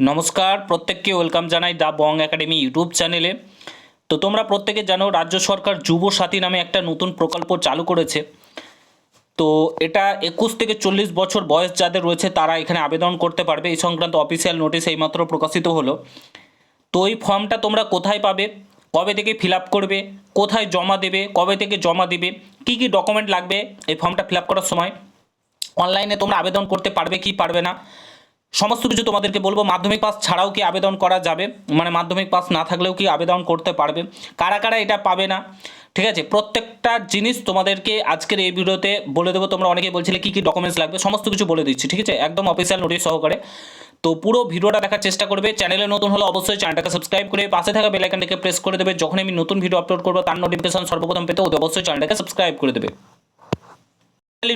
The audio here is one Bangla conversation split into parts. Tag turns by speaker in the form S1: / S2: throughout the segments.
S1: নমস্কার, প্রত্যেককে ওয়েলকাম জানাই দ্য বং একাডেমি ইউটিউব চ্যানেলে। তো তোমরা প্রত্যেকে জানো, রাজ্য সরকার যুব সাথী নামে একটা নতুন প্রকল্প চালু করেছে। তো এটা একুশ থেকে চল্লিশ বছর বয়স যাদের রয়েছে, তারা এখানে আবেদন করতে পারবে। এই সংক্রান্ত অফিসিয়াল নোটিশ এইমাত্র প্রকাশিত হলো। তো এই ফর্মটা তোমরা কোথায় পাবে? কবে থেকে ফিল করবে? কোথায় জমা দেবে? কবে থেকে জমা দেবে? কী কী ডকুমেন্ট লাগবে? এই ফর্মটা ফিল করার সময় অনলাইনে তোমরা আবেদন করতে পারবে কি পারবে না? সমস্ত কিছু তোমাদেরকে বলব। মাধ্যমিক পাস ছাড়াও কি আবেদন করা যাবে? মানে মাধ্যমিক পাস না থাকলেও কি আবেদন করতে পারবে? কারা কারা এটা পাবে না? ঠিক আছে? প্রত্যেকটা জিনিস তোমাদেরকে আজকের এই ভিডিওতে বলে দেবো। তোমরা অনেকেই বলছিলে কী কী ডকুমেন্টস লাগবে? সমস্ত কিছু বলে দিচ্ছি, ঠিক আছে? একদম অফিসিয়াল নোটিশ সহকারে। তো পুরো ভিডিওটা দেখার চেষ্টা করবে। চ্যানেলে নতুন হলে অবশ্যই চ্যানেলটাকে সাবস্ক্রাইব করে পাশে থাকা বেলাইকানটাকে প্রেস করে দেবে। যখন আমি নতুন ভিডিও আপলোড করব, তার নোটিফিকেশন সর্বপ্রথম পেতে অবশ্যই চ্যানেলটাকে সাবস্ক্রাইব করে দেবে।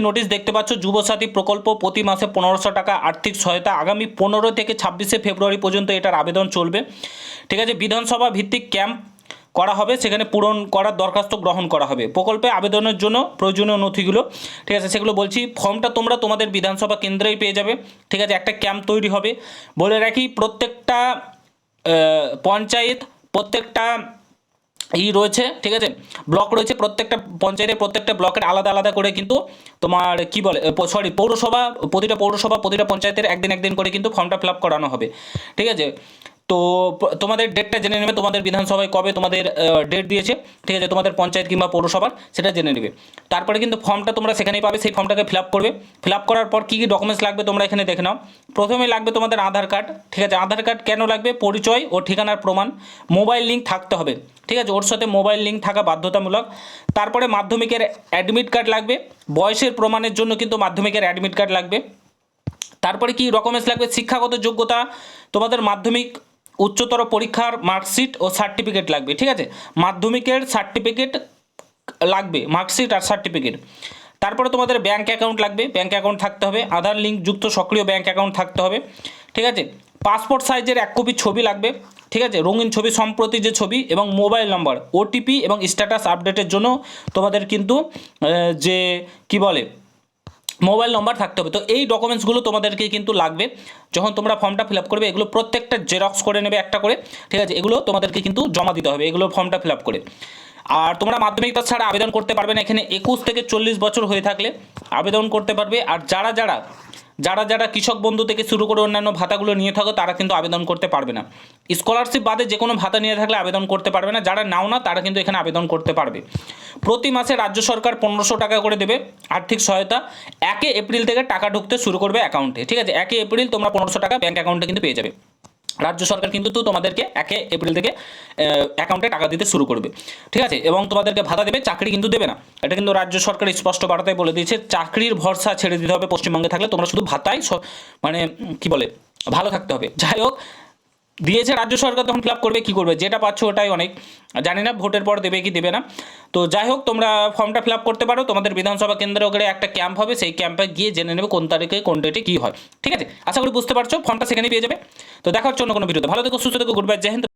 S1: নোটিশ দেখতে পাচ্ছ, যুবসাথী প্রকল্প প্রতি মাসে পনেরোশো টাকা আর্থিক সহায়তা। আগামী পনেরো থেকে ছাব্বিশে ফেব্রুয়ারি পর্যন্ত এটার আবেদন চলবে। ঠিক আছে, বিধানসভা ভিত্তিক ক্যাম্প করা হবে, সেখানে পূরণ করার দরখাস্ত গ্রহণ করা হবে। প্রকল্পে আবেদনের জন্য প্রয়োজনীয় নথিগুলো, ঠিক আছে, সেগুলো বলছি, ফর্মটা তোমরা তোমাদের বিধানসভা কেন্দ্রেই পেয়ে যাবে। ঠিক আছে, একটা ক্যাম্প তৈরি হবে। বলে রাখি, প্রত্যেকটা পঞ্চায়েত, প্রত্যেকটা ই রয়েছে, ঠিক আছে? ব্লক রয়েছে প্রত্যেকটা পঞ্চায়েতের প্রত্যেকটা ব্লকের আলাদা আলাদা করে কিন্তু তোমার কি বলে সরি পৌরসভা, প্রতিটা পৌরসভা, প্রতিটা পঞ্চায়েতের একদিন একদিন করে কিন্তু ফর্মটা ফিল আপ করানো হবে, ঠিক আছে? তো তোমাদের ডেটটা জেনে নেবে, তোমাদের বিধানসভায় কবে তোমাদের ডেট দিয়েছে, ঠিক আছে? তোমাদের পঞ্চায়েত কিংবা পৌরসভার, সেটা জেনে নেবে। তারপরে কিন্তু ফর্মটা তোমরা সেখানেই পাবে, সেই ফর্মটাকে ফিল করবে। ফিল করার পর কী কী ডকুমেন্টস লাগবে তোমরা এখানে দেখে নাও। প্রথমে লাগবে তোমাদের আধার কার্ড ঠিক আছে? আধার কার্ড কেন লাগবে? পরিচয় ও ঠিকানার প্রমাণ। মোবাইল লিঙ্ক থাকতে হবে, ঠিক আছে? ওর সাথে মোবাইল লিঙ্ক থাকা বাধ্যতামূলক। তারপরে মাধ্যমিকের অ্যাডমিট কার্ড লাগবে। বয়সের প্রমাণের জন্য কিন্তু মাধ্যমিকের অ্যাডমিট কার্ড লাগবে। তারপরে কি ডকুমেন্টস লাগবে? শিক্ষাগত যোগ্যতা। তোমাদের মাধ্যমিক উচ্চতর পরীক্ষার মার্কশিট ও সার্টিফিকেট লাগবে, ঠিক আছে? মাধ্যমিকের সার্টিফিকেট লাগবে, মার্কশিট আর সার্টিফিকেট। তারপরে তোমাদের ব্যাঙ্ক অ্যাকাউন্ট লাগবে ব্যাঙ্ক অ্যাকাউন্ট থাকতে হবে আধার লিঙ্ক যুক্ত সক্রিয় ব্যাঙ্ক অ্যাকাউন্ট থাকতে হবে, ঠিক আছে? পাসপোর্ট সাইজের এক কপি ছবি লাগবে, ঠিক আছে? রঙিন ছবি সম্প্রতি যে ছবি এবং মোবাইল নাম্বার ওটিপি এবং স্ট্যাটাস আপডেটের জন্য তোমাদের কিন্তু যে, কি বলে মোবাইল নম্বর থাকতে হবে। তো এই ডকুমেন্টসগুলো তোমাদেরকে কিন্তু লাগবে। যখন তোমরা ফর্মটা ফিল করবে, এগুলো প্রত্যেকটা জেরক্স করে নেবে একটা করে, ঠিক আছে? এগুলো তোমাদেরকে কিন্তু জমা দিতে হবে, এগুলো ফর্মটা ফিল করে। আর তোমরা মাধ্যমিক ছাড়া আবেদন করতে পারবে না। এখানে একুশ থেকে চল্লিশ বছর হয়ে থাকলে আবেদন করতে পারবে। আর যারা যারা যারা যারা কৃষক বন্ধু থেকে শুরু করে অন্যান্য ভাতাগুলো নিয়ে থাকো, তারা কিন্তু আবেদন করতে পারবে না। স্কলারশিপ বাদে যে কোনো ভাতা নিয়ে থাকলে আবেদন করতে পারবে না। যারা নাও না, তারা কিন্তু এখানে আবেদন করতে পারবে। প্রতি মাসে রাজ্য সরকার পনেরোশো টাকা করে দেবে আর্থিক সহায়তা। একে এপ্রিল থেকে টাকা ঢুকতে শুরু করবে অ্যাকাউন্টে। ঠিক আছে, একে এপ্রিল তোমরা পনেরোশো টাকা ব্যাঙ্ক অ্যাকাউন্টে কিন্তু পেয়ে যাবে। রাজ্য সরকার কিন্তু তো তোমাদেরকে একে এপ্রিল থেকে অ্যাকাউন্টে টাকা দিতে শুরু করবে। ঠিক আছে? এবং তোমাদেরকে ভাতা দেবে, চাকরি কিন্তু দেবে না। এটা কিন্তু রাজ্য সরকার স্পষ্ট বার্তায় বলে দিয়েছে, চাকরির ভরসা ছেড়ে দিতে হবে, পশ্চিমবঙ্গে থাকলে তোমরা শুধু ভাতাই স- মানে কি বলে, ভালো থাকতে হবে। যাই হোক দিয়েছে রাজ্য সরকার, তখন ফিল করবে, কি করবে? যেটা পাচ্ছ ওটাই অনেক। জানি না, ভোটের পর দেবে কি দেবে না। তো যাই হোক, তোমরা ফর্মটা ফিল করতে পারো। তোমাদের বিধানসভা কেন্দ্রে ওখানে একটা ক্যাম্প হবে, সেই ক্যাম্পে গিয়ে জেনে নেবে কোন তারিখে, কোন ডেটে কী হয়। ঠিক আছে? আশা করি বুঝতে পারছ, ফর্মটা সেখানে পেয়ে যাবে। তো দেখার জন্য কোনো ভিডিওতে। ভালো থেকো, সুস্থ থেকো গুড বাই জয় হিন্দ।